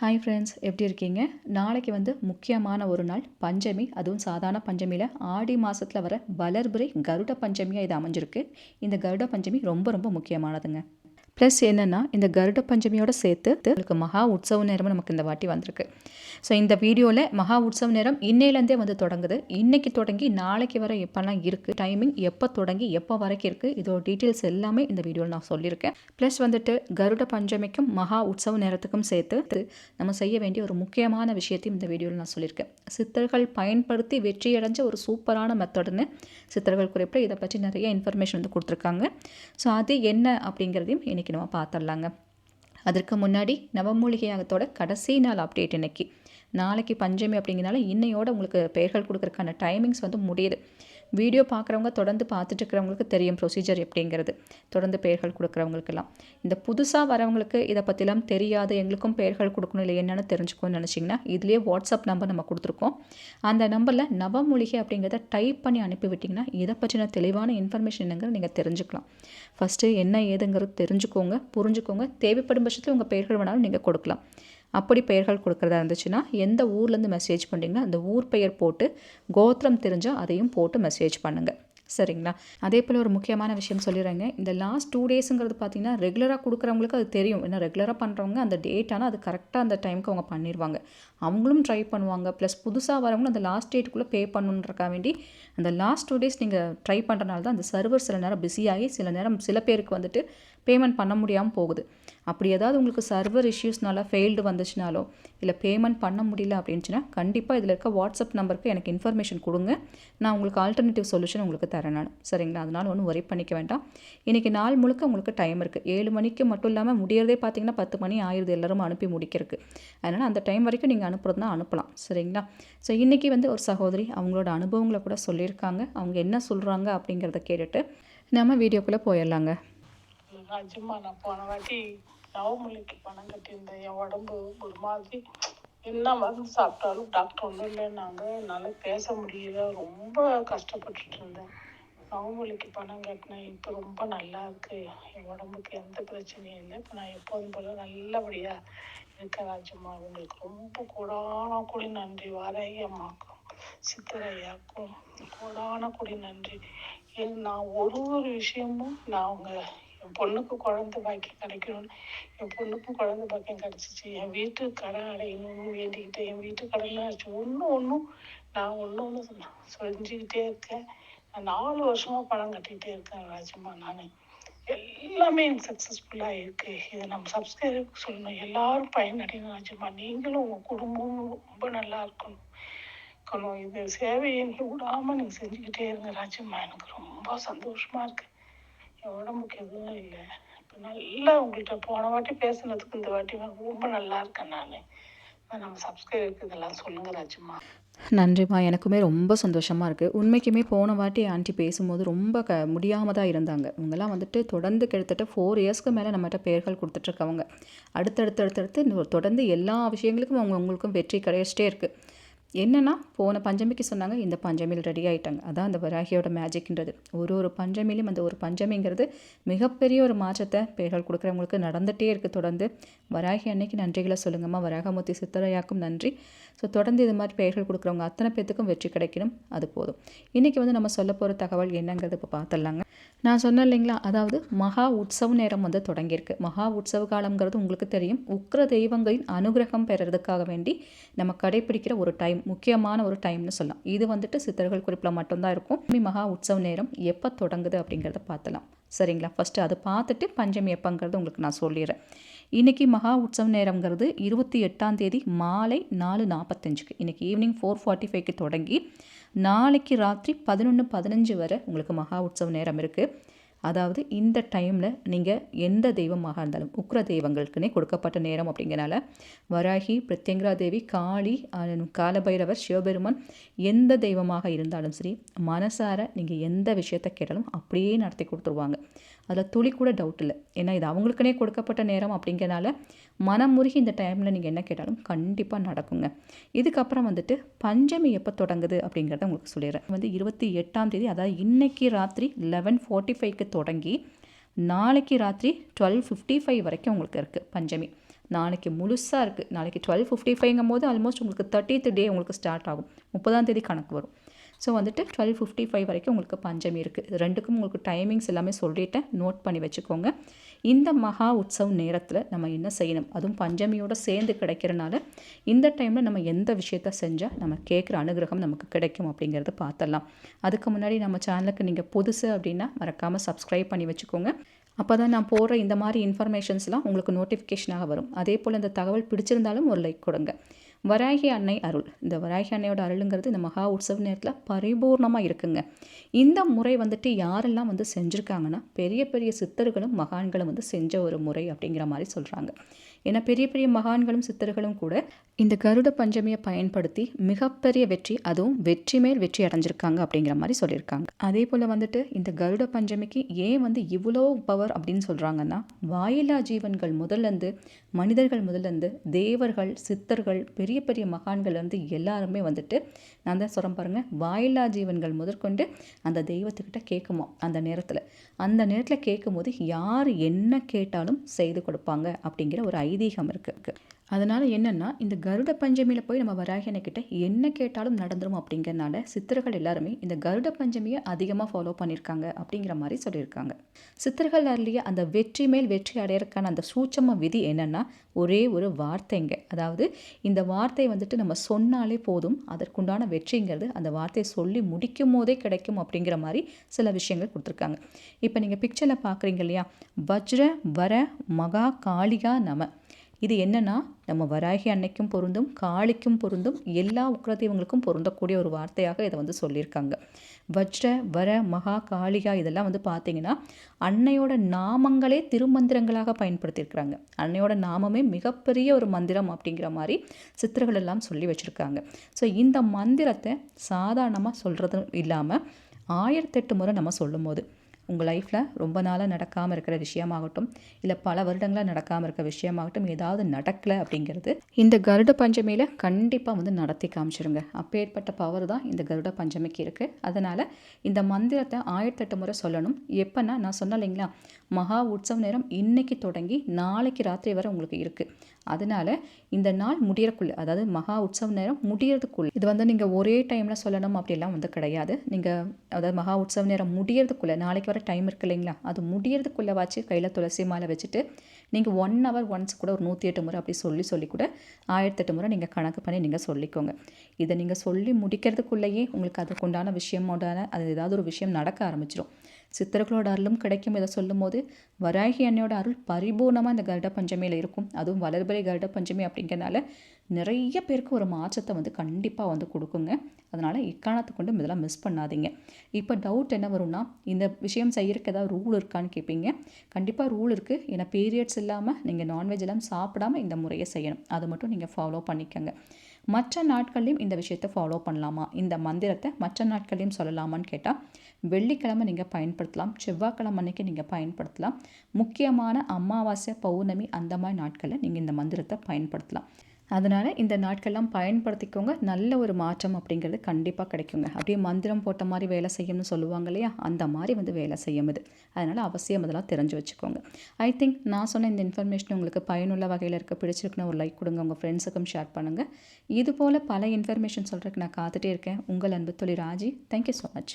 Hi friends எப்படி இருக்கீங்க? நாளைக்கு வந்து முக்கியமான ஒரு நாள் பஞ்சமி. அதுவும் சாதாரண பஞ்சமியில் ஆடி மாதத்தில் வர வளர்புரை கருட பஞ்சமியாக இது அமைஞ்சிருக்கு. இந்த கருட பஞ்சமி ரொம்ப ரொம்ப முக்கியமானதுங்க. ப்ளஸ் என்னென்னா இந்த கருட பஞ்சமியோட சேர்த்து உங்களுக்கு மகா உற்சவ நேரமும் நமக்கு இந்த வாட்டி வந்திருக்கு. ஸோ இந்த வீடியோவில் மகா உற்சவ நேரம் இன்னையிலேருந்தே வந்து தொடங்குது. இன்னைக்கு தொடங்கி நாளைக்கு வர எப்போல்லாம் இருக்குது டைமிங் எப்போ தொடங்கி எப்போ வரைக்கும் இருக்குது இதோட டீட்டெயில்ஸ் எல்லாமே இந்த வீடியோவில் நான் சொல்லியிருக்கேன். ப்ளஸ் வந்துட்டு கருட பஞ்சமிக்கும் மகா உற்சவ நேரத்துக்கும் சேர்த்து நம்ம செய்ய வேண்டிய ஒரு முக்கியமான விஷயத்தையும் இந்த வீடியோவில் நான் சொல்லியிருக்கேன். சித்தர்கள் பயன்படுத்தி வெற்றியடைஞ்ச ஒரு சூப்பரான மெத்தடுன்னு சித்தர்கள் குறிப்பிட்டு இதை பற்றி நிறைய இன்ஃபர்மேஷன் வந்து கொடுத்துருக்காங்க. ஸோ அது என்ன அப்படிங்கிறதையும் இன்றைக்கி இன்றைக்கி பார்த்துடலாங்க. அதற்கு முன்னாடி நவமூலிகையாகத்தோட கடைசி நாள் அப்டேட் இன்னைக்கு. நாளைக்கு பஞ்சமி அப்படிங்கிறனால இன்னையோட உங்களுக்கு பெயர்கள் கொடுக்குறதுக்கான டைமிங்ஸ் வந்து முடியுது. வீடியோ பார்க்குறவங்க தொடர்ந்து பார்த்துட்டு இருக்கிறவங்களுக்கு தெரியும் ப்ரொசீஜர் எப்படிங்கிறது. தொடர்ந்து பெயர்கள் கொடுக்குறவங்களுக்கெல்லாம். இந்த புதுசாக வரவங்களுக்கு இதை பற்றிலாம் தெரியாது எங்களுக்கும் பெயர்கள் கொடுக்கணும் இல்லை என்னென்னு தெரிஞ்சுக்கணும்னு நினச்சிங்கன்னா இதுலேயே வாட்ஸ்அப் நம்பர் நம்ம கொடுத்துருக்கோம். அந்த நம்பரில் நவமூலிகை அப்படிங்கிறத டைப் பண்ணி அனுப்பிவிட்டிங்கன்னா இதை பற்றின தெளிவான இன்ஃபர்மேஷன் என்னங்கிறது நீங்கள் தெரிஞ்சுக்கலாம். ஃபஸ்ட்டு என்ன ஏதுங்கிறது தெரிஞ்சுக்கோங்க புரிஞ்சுக்கோங்க. தேவைப்படும் பட்சத்தில் உங்கள் பெயர்கள் வேணாலும் நீங்கள் கொடுக்கலாம். அப்படி பெயர்கள் கொடுக்குறதா இருந்துச்சுன்னா எந்த ஊர்லேருந்து மெசேஜ் பண்ணுறீங்களோ அந்த ஊர் பெயர் போட்டு கோத்திரம் தெரிஞ்சால் அதையும் போட்டு மெசேஜ் பண்ணுங்கள் சரிங்களா? அதே போல் ஒரு முக்கியமான விஷயம் சொல்லிடுறேங்க. இந்த லாஸ்ட் டூ டேஸுங்கிறது பார்த்தீங்கன்னா ரெகுலராக கொடுக்குறவங்களுக்கு அது தெரியும். ஏன்னா ரெகுலராக பண்ணுறவங்க அந்த டேட் ஆனால் அது கரெக்டாக அந்த டைமுக்கு அவங்க பண்ணிடுவாங்க அவங்களும் ட்ரை பண்ணுவாங்க. ப்ளஸ் புதுசாக வரவங்களும் அந்த லாஸ்ட் டேட்டுக்குள்ளே பே பண்ணணுன்றக்கா வேண்டி அந்த லாஸ்ட் டூ டேஸ் நீங்கள் ட்ரை பண்ணுறனால தான் அந்த சர்வர் சில நேரம் பிஸியாகி சில நேரம் சில பேருக்கு வந்துட்டு பேமெண்ட் பண்ண முடியாமல் போகுது. அப்படி ஏதாவது உங்களுக்கு சர்வர் இஷ்யூஸ்னால ஃபெயில்டு வந்துச்சுனாலோ இல்லை பேமெண்ட் பண்ண முடியல அப்படின்ச்சுன்னா கண்டிப்பாக இதில் இருக்க வாட்ஸ்அப் நம்பருக்கு எனக்கு இன்ஃபர்மேஷன் கொடுங்க. நான் உங்களுக்கு ஆல்டர்னேட்டிவ் சொல்யூஷன் உங்களுக்கு தரேன் நான். சரிங்களா? அதனால் ஒன்றும் ஒரே பண்ணிக்க வேண்டாம். இன்றைக்கி நாள் முழுக்க உங்களுக்கு டைம் இருக்குது ஏழு மணிக்கு மட்டும் இல்லாமல் முடியறதே பார்த்தீங்கன்னா பத்து மணி ஆயிடுது எல்லோரும் அனுப்பி முடிக்கிறதுக்கு. அதனால் அந்த டைம் வரைக்கும் நீங்கள் அனுப்புறதுனா அனுப்பலாம் சரிங்களா? ஸோ இன்றைக்கி வந்து ஒரு சகோதரி அவங்களோட அனுபவங்களை கூட சொல்லியிருக்காங்க. அவங்க என்ன சொல்கிறாங்க அப்படிங்கிறத கேட்டுட்டு நம்ம வீடியோக்குள்ளே போயிடலாங்க. ராஜம்மா நான் போன வாட்டி நவமொழிக்கு பணம் கட்டியிருந்தேன். என் உடம்பு ஒரு மாதிரி என்ன மருந்து சாப்பிட்டாலும் டாக்டர் ஒன்றும் இல்லைன்னாங்க. என்னால் பேச முடியல. ரொம்ப கஷ்டப்பட்டுட்டு இருந்தேன். அவங்களுக்கு பணம் கட்டினேன் இப்போ ரொம்ப நல்லா இருக்கு. என் உடம்புக்கு எந்த பிரச்சனையும் இல்லை. இப்போ நான் எப்போதும் போல நல்லபடியாக இருக்கேன் ராஜம்மா உங்களுக்கு ரொம்ப கூடான கூடி நன்றி. வரையம்மாக்கும் சித்தரையாக்கும் கூடான கூடி நன்றி. நான் ஒரு ஒரு விஷயமும் நான் அவங்க என் பொண்ணுக்கு குழந்தை பாக்கியம் கிடைக்கணும்னு என் பொண்ணுக்கும் குழந்தை பாக்கியம் கிடைச்சிச்சு. என் வீட்டு கடன் அடையணும்னு வேண்டிக்கிட்டேன் என் வீட்டு கடன் ஆச்சு ஒன்று ஒன்றும் நான் ஒன்று ஒன்று செஞ்சுக்கிட்டே இருக்கேன். நாலு வருஷமாக பணம் கட்டிக்கிட்டே இருக்கேன் ராஜம்மா நான். எல்லாமே எனக்கு சக்ஸஸ்ஃபுல்லாக இருக்குது இதை நம்ம சப்ஸ்கிரைபருக்கு சொல்லணும். எல்லாரும் பயனடையணும் ராஜம்மா நீங்களும் உங்கள் குடும்பமும் ரொம்ப நல்லா இருக்கணும். இருக்கணும் இது சேவையை விடாமல் நீங்கள் செஞ்சுக்கிட்டே இருங்க ராஜம்மா எனக்கு ரொம்ப சந்தோஷமாக இருக்குது என் உடம்புக்கு எதுவும் இல்லை. இப்போ நல்லா உங்கள்கிட்ட போன வாட்டி பேசுனதுக்கு இந்த வாட்டி ரொம்ப நல்லா இருக்கேன் நான். நம்ம சப்ஸ்கிரைபருக்கு இதெல்லாம் சொல்லுங்கள் ராஜம்மா நன்றிம்மா. எனக்குமே ரொம்ப சந்தோஷமாக இருக்குது உண்மைக்குமே போன வாட்டி ஆண்டி பேசும்போது ரொம்ப க முடியாமல் தான் இருந்தாங்க. இவங்கெல்லாம் வந்துட்டு தொடர்ந்து கிட்டத்தட்ட ஃபோர் இயர்ஸ்க்கு மேலே நம்மகிட்ட பெயர்கள் கொடுத்துட்ருக்கவங்க. அடுத்தடுத்து அடுத்தடுத்து தொடர்ந்து எல்லா விஷயங்களுக்கும் அவங்க உங்களுக்கும் வெற்றி கிடைச்சிட்டே இருக்குது என்னென்னா போன பஞ்சமிக்கு சொன்னாங்க இந்த பஞ்சமியில் ரெடி ஆகிட்டாங்க அதான் அந்த வராகியோட மேஜிக்ன்றது ஒரு ஒரு பஞ்சமிலையும் அந்த ஒரு பஞ்சமிங்கிறது மிகப்பெரிய ஒரு மாற்றத்தை பெயர்கள் கொடுக்குறவங்களுக்கு நடந்துகிட்டே இருக்குது தொடர்ந்து வராகி அன்னைக்கு நன்றிகளை சொல்லுங்கம்மா. வராகமூர்த்தி சித்தரையாக்கும் நன்றி. ஸோ தொடர்ந்து இது மாதிரி பெயர்கள் கொடுக்குறவங்க அத்தனை பேத்துக்கும் வெற்றி கிடைக்கணும். அது போதும். இன்றைக்கி வந்து நம்ம சொல்ல போகிற தகவல் என்னங்கிறது இப்போ பார்த்துடலாங்க. நான் சொன்னேன் இல்லைங்களா? அதாவது மகா உற்சவ நேரம் வந்து தொடங்கியிருக்கு. மகா உற்சவ காலங்கிறது உங்களுக்கு தெரியும். உக்ர தெய்வங்களின் அனுகிரகம் பெறறதுக்காக வேண்டி நம்ம கடைபிடிக்கிற ஒரு டைம் முக்கியமான ஒரு டைம்னு சொல்லலாம். இது வந்துட்டு சித்தர்கள் குறிப்பில் மட்டும்தான் இருக்கும். மகா உற்சவ நேரம் எப்போ தொடங்குது அப்படிங்கிறத பார்த்தலாம். சரிங்களா? ஃபஸ்ட்டு அதை பார்த்துட்டு பஞ்சமி எப்போங்கிறது உங்களுக்கு நான் சொல்லிடுறேன். இன்றைக்கி மகா உற்சவ நேரங்கிறது இருபத்தி எட்டாம் தேதி மாலை நாலு நாற்பத்தஞ்சுக்கு இன்றைக்கி ஈவினிங் ஃபோர் ஃபார்ட்டி ஃபைவ்க்கு தொடங்கி நாளைக்கு ராத்திரி பதினொன்று பதினஞ்சு வரை உங்களுக்கு மகா உற்சவ நேரம் இருக்குது அதாவது இந்த டைமில் நீங்கள் எந்த தெய்வமாக இருந்தாலும் உக்ர தெய்வங்களுக்குன்னே கொடுக்கப்பட்ட நேரம் அப்படிங்கிறனால வராகி பிரத்யங்கரா தேவி காளி காலபைரவர் சிவபெருமான் எந்த தெய்வமாக இருந்தாலும் சரி மனசார நீங்கள் எந்த விஷயத்தை கேட்டாலும் அப்படியே நடத்தி கொடுத்துருவாங்க. அதில் துளி கூட டவுட் இல்லை. ஏன்னா இது அவங்களுக்குனே கொடுக்கப்பட்ட நேரம் அப்படிங்கிறனால மனம் முருகி இந்த டைமில் நீங்கள் என்ன கேட்டாலும் கண்டிப்பாக நடக்குங்க. இதுக்கப்புறம் வந்துட்டு பஞ்சமி எப்போ தொடங்குது அப்படிங்கிறத உங்களுக்கு சொல்லிடுறேன். வந்து இருபத்தி எட்டாம் தேதி அதாவது இன்னைக்கு ராத்திரி லெவன் ஃபார்ட்டி ஃபைவ்க்கு தொடங்கி நாளைக்கு ராத்திரி டுவெல் ஃபிஃப்டி ஃபைவ் வரைக்கும் உங்களுக்கு இருக்குது பஞ்சமி. நாளைக்கு முழுசாக இருக்குது நாளைக்கு டுவெல் ஃபிஃப்டி ஃபைவ்ங்கும் போது ஆல்மோஸ்ட் உங்களுக்கு தேர்ட்டித் டே உங்களுக்கு ஸ்டார்ட் ஆகும். முப்பதாம் தேதி கணக்கு வரும். ஸோ வந்துட்டு டுவெல் ஃபிஃப்டி ஃபைவ் வரைக்கும் உங்களுக்கு பஞ்சமி இருக்குது இது ரெண்டுக்கும் உங்களுக்கு டைமிங்ஸ் எல்லாமே சொல்லிட்டேன் நோட் பண்ணி வச்சுக்கோங்க. இந்த மகா உற்சவ் நேரத்தில் நம்ம என்ன செய்யணும்? அதுவும் பஞ்சமியோடு சேர்ந்து கிடைக்கிறனால இந்த டைமில் நம்ம எந்த விஷயத்த செஞ்சால் நம்ம கேட்குற அனுகிரகம் நமக்கு கிடைக்கும் அப்படிங்கிறத பார்த்துடலாம் அதுக்கு முன்னாடி நம்ம சேனலுக்கு நீங்கள் புதுசு அப்படின்னா மறக்காமல் சப்ஸ்கிரைப் பண்ணி வச்சுக்கோங்க. அப்போ தான் நான் போடுற இந்த மாதிரி இன்ஃபர்மேஷன்ஸ்லாம் உங்களுக்கு நோட்டிஃபிகேஷனாக வரும். அதே போல் இந்த தகவல் பிடிச்சிருந்தாலும் ஒரு லைக் கொடுங்க. வராகி அன்னை அருள். இந்த வராகி அன்னையோட அருளுங்கிறது இந்த மகா உற்சவ நேரத்தில் பரிபூர்ணமாக இருக்குங்க. இந்த முறை வந்துட்டு யாரெல்லாம் வந்து செஞ்சுருக்காங்கன்னா பெரிய பெரிய சித்தர்களும் மகான்களும் வந்து செஞ்ச ஒரு முறை அப்படிங்கிற மாதிரி சொல்கிறாங்க ஏன்னா பெரிய பெரிய மகான்களும் சித்தர்களும் கூட இந்த கருட பஞ்சமியை பயன்படுத்தி மிகப்பெரிய வெற்றி அதுவும் வெற்றி மேல் வெற்றி அடைஞ்சிருக்காங்க அப்படிங்கிற மாதிரி சொல்லியிருக்காங்க. அதே போல் வந்துட்டு இந்த கருட பஞ்சமிக்கு ஏன் வந்து இவ்வளோ பவர் அப்படின்னு சொல்கிறாங்கன்னா வாயிலா ஜீவன்கள் முதல்லேருந்து மனிதர்கள் முதல்லேருந்து தேவர்கள் சித்தர்கள் பெரிய பெரிய மகான்கள் வந்து எல்லாருமே வந்துட்டு நான் தான் சொல்கிறேன் பாருங்கள் வாயிலா ஜீவன்கள் முதற்கொண்டு அந்த தெய்வத்துக்கிட்ட கேட்குமா அந்த நேரத்தில். அந்த நேரத்தில் கேட்கும்போது யார் என்ன கேட்டாலும் செய்து கொடுப்பாங்க அப்படிங்கிற ஒரு ஐதீகம் இருக்குது அதனால் என்னென்னா இந்த கருட பஞ்சமியில் போய் நம்ம வராகியனை என்ன கேட்டாலும் நடந்துரும் அப்படிங்கிறனால சித்தர்கள் எல்லாருமே இந்த கருட பஞ்சமியை அதிகமாக ஃபாலோ பண்ணியிருக்காங்க அப்படிங்கிற மாதிரி சொல்லியிருக்காங்க சித்தர்கள் அருளிய அந்த வெற்றி மேல் வெற்றி அடையறதுக்கான அந்த சூட்சம விதி என்னென்னா ஒரே ஒரு வார்த்தைங்க. அதாவது இந்த வார்த்தை வந்துட்டு நம்ம சொன்னாலே போதும் அதற்குண்டான வெற்றிங்கிறது அந்த வார்த்தையை சொல்லி முடிக்கும் போதே கிடைக்கும் அப்படிங்கிற மாதிரி சில விஷயங்கள் கொடுத்துருக்காங்க. இப்போ நீங்கள் பிக்சரில் பார்க்குறீங்க இல்லையா? வஜ்ர வர மகா காளிகா நம. இது என்னென்னா நம்ம வராகி அன்னைக்கும் பொருந்தும் காளிக்கும் பொருந்தும் எல்லா உக்ரதெய்வங்களுக்கும் பொருந்தக்கூடிய ஒரு வார்த்தையாக இதை வந்து சொல்லியிருக்காங்க. வஜ்ர வர மகா காளிகா இதெல்லாம் வந்து பார்த்தீங்கன்னா அன்னையோட நாமங்களே திருமந்திரங்களாக பயன்படுத்தியிருக்கிறாங்க. அன்னையோட நாமமே மிகப்பெரிய ஒரு மந்திரம் அப்படிங்கிற மாதிரி சித்திரங்கள் எல்லாம் சொல்லி வச்சுருக்காங்க. ஸோ இந்த மந்திரத்தை சாதாரணமாக சொல்கிறது இல்லாமல் ஆயிரத்தெட்டு முறை நம்ம சொல்லும் போது உங்கள் லைஃப்பில் ரொம்ப நாளாக நடக்காமல் இருக்கிற விஷயமாகட்டும் இல்லை பல வருடங்களாக நடக்காமல் இருக்கிற விஷயமாகட்டும் ஏதாவது நடக்கலை அப்படிங்கிறது இந்த கருட பஞ்சமியில் கண்டிப்பாக வந்து நடத்தி காமிச்சிருங்க. அப்பேற்பட்ட பவர் தான் இந்த கருட பஞ்சமிக்கு இருக்குது அதனால் இந்த மந்திரத்தை ஆயிரத்தெட்டு முறை சொல்லணும். எப்போன்னா நான் சொன்னேன் இல்லைங்களா மகா உற்சவ நேரம் இன்னைக்கு தொடங்கி நாளைக்கு ராத்திரி வரை உங்களுக்கு இருக்குது அதனால் இந்த நாள் முடியறக்குள்ளே அதாவது மகா உற்சவ நேரம் முடியறதுக்குள்ளே இது வந்து நீங்கள் ஒரே டைமில் சொல்லணும் அப்படிலாம் வந்து கிடையாது. நீங்கள் அதாவது மகா உற்சவ நேரம் முடியறதுக்குள்ளே நாளைக்கு வர டைம் இருக்கு இல்லைங்களா? அது முடியறதுக்குள்ளவாச்சு கையில் துளசி மாலை வச்சுட்டு நீங்கள் ஒன் ஹவர் ஒன்ஸ் கூட ஒரு நூற்றி எட்டு முறை அப்படி சொல்லி சொல்லி கூட ஆயிரத்தெட்டு முறை நீங்கள் கணக்கு பண்ணி நீங்கள் சொல்லிக்கோங்க. இதை நீங்கள் சொல்லி முடிக்கிறதுக்குள்ளேயே உங்களுக்கு அதுக்குண்டான விஷயமோடான அது ஏதாவது ஒரு விஷயம் நடக்க ஆரம்பிச்சிடும் சித்தர்களோட அருளும் கிடைக்கும் இதை சொல்லும் போது வராகி அன்னையோட அருள் பரிபூர்ணமாக இந்த கருட பஞ்சமியில் இருக்கும். அதுவும் வளர்பிறை கருட பஞ்சமி அப்படிங்கிறனால நிறைய பேருக்கு ஒரு மாற்றத்தை வந்து கண்டிப்பாக வந்து கொடுக்குங்க. அதனால் இக்காரணத்தை கொண்டு இதெல்லாம் மிஸ் பண்ணாதீங்க. இப்போ டவுட் என்ன வரும்னா இந்த விஷயம் செய்யறதுக்கு ஏதாவது ரூல் இருக்கான்னு கேட்பீங்க கண்டிப்பாக ரூல் இருக்குது ஏன்னா பீரியட்ஸ் இல்லாமல் நீங்கள் நான்வெஜ் எல்லாம் சாப்பிடாம இந்த முறையை செய்யணும். அதை மட்டும் நீங்கள் ஃபாலோ பண்ணிக்கோங்க. மற்ற நாட்கள்லையும் இந்த விஷயத்தை ஃபாலோ பண்ணலாமா? இந்த மந்திரத்தை மற்ற நாட்கள்லையும் சொல்லலாமான்னு கேட்டால் வெள்ளிக்கிழமை நீங்கள் பயன்படுத்தலாம் செவ்வாய்க்கிழமை அன்னைக்கு நீங்கள் பயன்படுத்தலாம். முக்கியமான அமாவாசை பௌர்ணமி அந்த மாதிரி நாட்களில் நீங்கள் இந்த மந்திரத்தை பயன்படுத்தலாம். அதனால் இந்த நாட்கள்லாம் பயன்படுத்திக்கோங்க. நல்ல ஒரு மாற்றம் அப்படிங்கிறது கண்டிப்பாக கிடைக்குங்க. அப்படியே மந்திரம் போட்ட மாதிரி வேலை செய்யணும்னு சொல்லுவாங்க இல்லையா? அந்த மாதிரி வந்து வேலை செய்யும் இது. அதனால் அவசியம் அதெல்லாம் தெரிஞ்சு வச்சுக்கோங்க. ஐ திங்க் நான் சொன்ன இந்த இன்ஃபர்மேஷன் உங்களுக்கு பயனுள்ள வகையில் இருக்க. பிடிச்சிருக்குன்னு ஒரு லைக் கொடுங்க. உங்கள் ஃப்ரெண்ட்ஸுக்கும் ஷேர் பண்ணுங்கள் இது போல் பல இன்ஃபர்மேஷன் சொல்கிறதுக்கு நான் காத்துட்டே இருக்கேன். உங்கள் அன்பு தொழில் ராஜி. Thank you so much